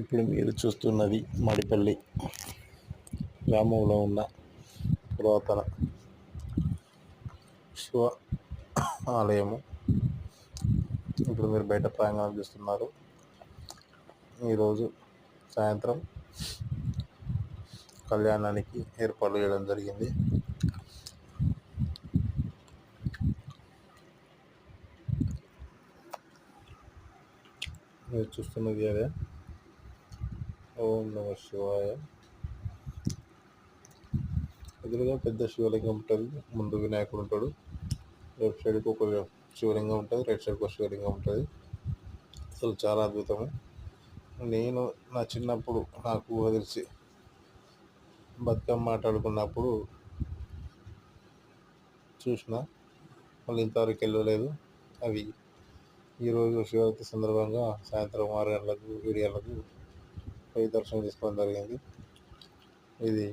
ఇప్పుడు మీరు చూస్తున్నది మడిపల్లి గ్రామంలో ఉన్న పురాతన శివ ఆలయము. ఇప్పుడు మీరు బయట ప్రాంగణం చూస్తున్నారు. ఈరోజు సాయంత్రం కళ్యాణానికి ఏర్పాటు చేయడం జరిగింది. మీరు చూస్తున్నది అదే. ఓం నమ శివాయ. ఎదురుగా పెద్ద శివలింగం ఉంటుంది. ముందు వినాయకుడు ఉంటాడు. లెఫ్ట్ సైడ్కి ఒక శివలింగం ఉంటుంది. రైట్ సైడ్కి ఒక శివలింగం ఉంటుంది. అసలు చాలా అద్భుతము. నేను నా చిన్నప్పుడు నాకు తెలిసి బతుకమ్మ మాట్లాడుకున్నప్పుడు చూసిన. మళ్ళీ ఇంతవరకు వెళ్ళలేదు. అవి ఈరోజు శివరాత్రి సందర్భంగా సాయంత్రం ఆరు గంటలకు ఏడు గంటలకు పోయి దర్శనం చేసుకోవడం జరిగింది. ఇది